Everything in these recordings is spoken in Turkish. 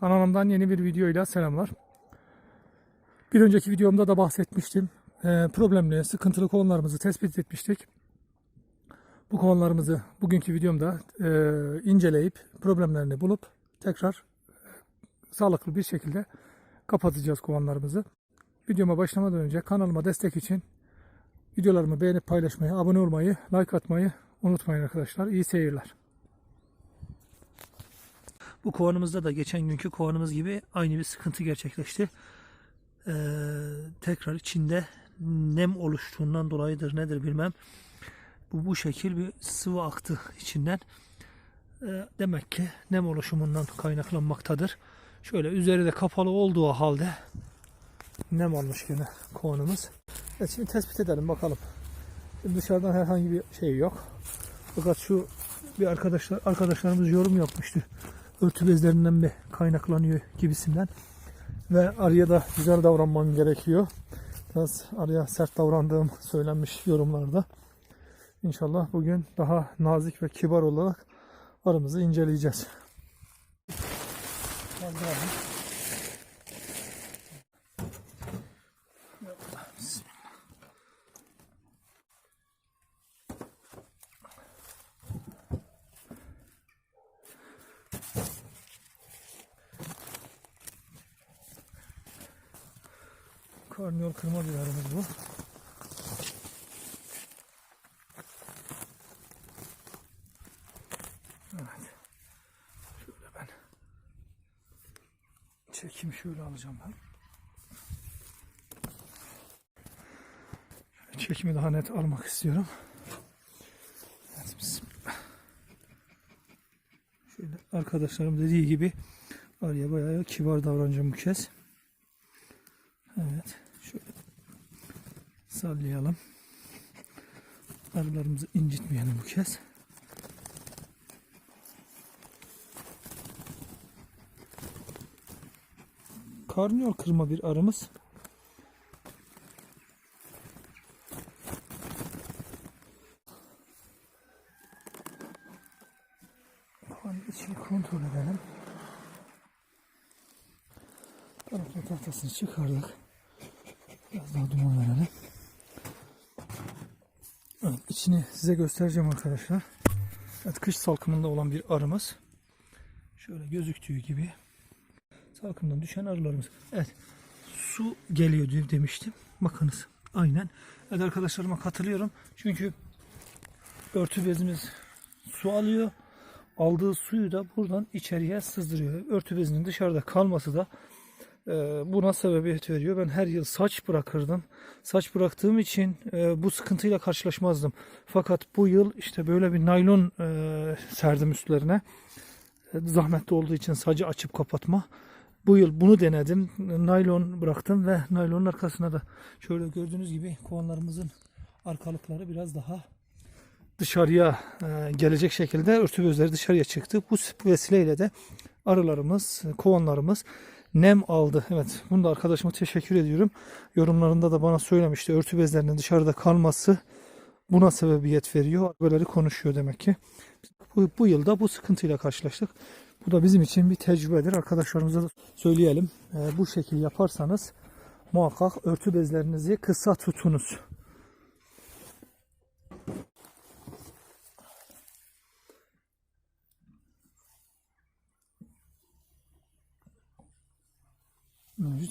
Kanalımdan yeni bir videoyla selamlar. Bir önceki videomda da bahsetmiştim. Ee, problemli, sıkıntılı konularımızı tespit etmiştik. Bu konularımızı bugünkü videomda e, inceleyip problemlerini bulup tekrar e, sağlıklı bir şekilde kapatacağız kovanlarımızı. Videoma başlamadan önce kanalıma destek için videolarımı beğenip paylaşmayı, abone olmayı, like atmayı unutmayın arkadaşlar. İyi seyirler. Bu kovanımızda da geçen günkü kovanımız gibi aynı bir sıkıntı gerçekleşti. Ee, tekrar içinde nem oluştuğundan dolayıdır nedir bilmem. Bu bu şekil bir sıvı aktı içinden. Ee, demek ki nem oluşumundan kaynaklanmaktadır. Şöyle üzeri de kapalı olduğu halde nem almış yine kovanımız. Evet, şimdi tespit edelim bakalım. Şimdi dışarıdan herhangi bir şey yok. Fakat şu bir arkadaşlar arkadaşlarımız yorum yapmıştı. Örtü bezlerinden mi kaynaklanıyor gibisinden. Ve arıya da güzel davranmam gerekiyor. Biraz arıya sert davrandığım söylenmiş yorumlarda. İnşallah bugün daha nazik ve kibar olarak arımızı inceleyeceğiz. Karnıyol kırma bir arımız bu. Evet. Şöyle ben çekeyim şöyle alacağım ben. Çekimi daha net almak istiyorum. Evet, bismillah. Şöyle arkadaşlarım dediği gibi araya bayağı kibar davranacağım bu kez. Evet. Şöyle sallayalım. Arılarımızı incitmeyelim bu kez. Karnıyol kırma bir arımız. İçini kontrol edelim. Tarafta tahtasını çıkardık. Biraz daha duman verelim. Evet, içini size göstereceğim arkadaşlar. Evet, kış salkımında olan bir arımız. Şöyle gözüktüğü gibi. Salkımdan düşen arılarımız. Evet. Su geliyor diye demiştim. Bakınız. Aynen. Evet arkadaşlarıma katılıyorum. Çünkü örtü bezimiz su alıyor. Aldığı suyu da buradan içeriye sızdırıyor. Örtü bezinin dışarıda kalması da buna sebebiyet veriyor. Ben her yıl saç bırakırdım. Saç bıraktığım için e, bu sıkıntıyla karşılaşmazdım. Fakat bu yıl işte böyle bir naylon e, serdim üstlerine. E, zahmetli olduğu için sacı açıp kapatma. Bu yıl bunu denedim. Naylon bıraktım ve naylonun arkasına da şöyle gördüğünüz gibi kovanlarımızın arkalıkları biraz daha dışarıya gelecek şekilde örtü bezleri dışarıya çıktı. Bu vesileyle de arılarımız, kovanlarımız nem aldı. Evet bunu da arkadaşıma teşekkür ediyorum. Yorumlarında da bana söylemişti. Örtü bezlerinin dışarıda kalması buna sebebiyet veriyor. Böyleleri konuşuyor demek ki. Bu, bu yılda bu sıkıntıyla karşılaştık. Bu da bizim için bir tecrübedir. Arkadaşlarımıza da söyleyelim. Ee, bu şekil yaparsanız muhakkak örtü bezlerinizi kısa tutunuz.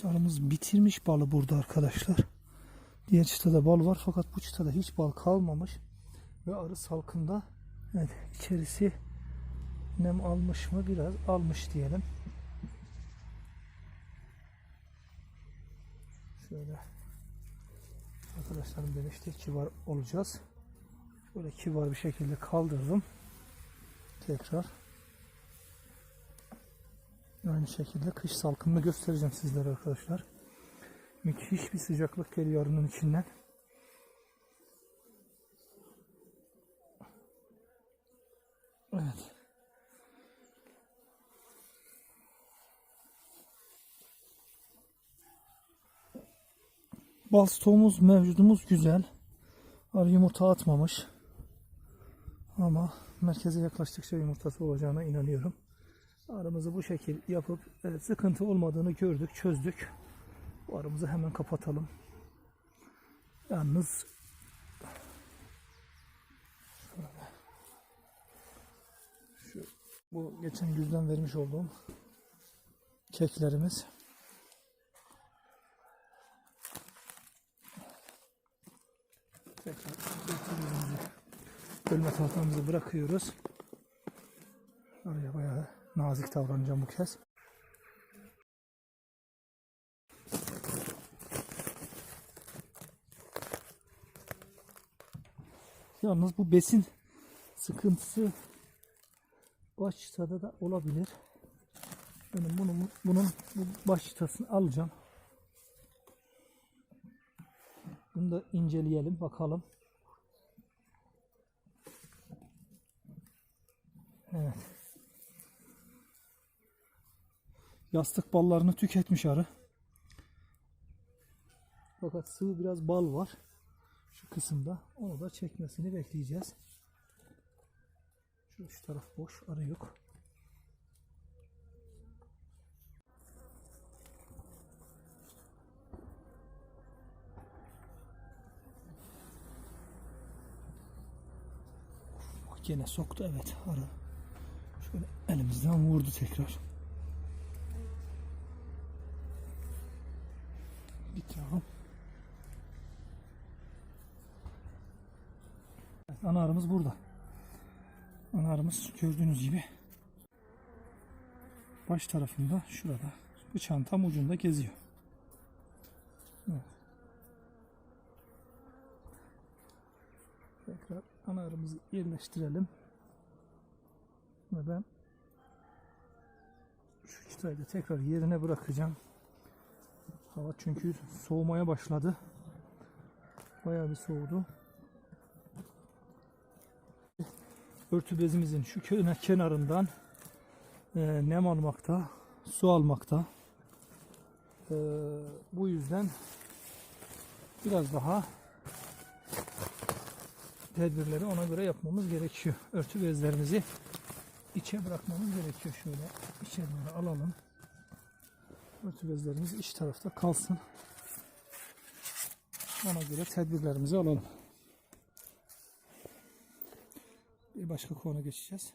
Arımız bitirmiş balı burada arkadaşlar. Diğer çıtada bal var fakat bu çıtada hiç bal kalmamış. Ve arı salkında evet, içerisi nem almış mı? Biraz almış diyelim. Şöyle arkadaşlarım demişti kibar olacağız. Şöyle kibar bir şekilde kaldırdım. Tekrar. Aynı şekilde kış salkımını göstereceğim sizlere arkadaşlar. Müthiş bir sıcaklık geliyor arının içinden. Evet. Bal stoğumuz mevcudumuz güzel. Arı yumurta atmamış. Ama merkeze yaklaştıkça yumurtası olacağına inanıyorum. Arımızı bu şekil yapıp evet, sıkıntı olmadığını gördük, çözdük. Bu arımızı hemen kapatalım. Yalnız şu bu geçen yüzden vermiş olduğum keklerimiz. Tekrar bölme tahtamızı bırakıyoruz. Nazik davranacağım bu kez. Yalnız bu besin sıkıntısı başta da olabilir. Benim bunun, bunun bu baştasını alacağım. Bunu da inceleyelim bakalım. Evet. Yastık ballarını tüketmiş arı. Fakat sıvı biraz bal var. Şu kısımda. Onu da çekmesini bekleyeceğiz. Şu, şu taraf boş. Arı yok. Gene soktu evet arı. Şöyle elimizden vurdu tekrar. Git. Evet, ana arımız burada. Ana arımız gördüğünüz gibi baş tarafında şurada bıçağın tam ucunda geziyor. Evet. Tekrar ana arımızı yerleştirelim. Ve ben şu çıtayı da tekrar yerine bırakacağım. Hava çünkü soğumaya başladı. Bayağı bir soğudu. Örtü bezimizin şu kenarından e, nem almakta, su almakta. E, bu yüzden biraz daha tedbirleri ona göre yapmamız gerekiyor. Örtü bezlerimizi içe bırakmamız gerekiyor. Şöyle içe doğru alalım. Örtü bezlerimiz iç tarafta kalsın. Ona göre tedbirlerimizi alalım. Bir başka konu geçeceğiz.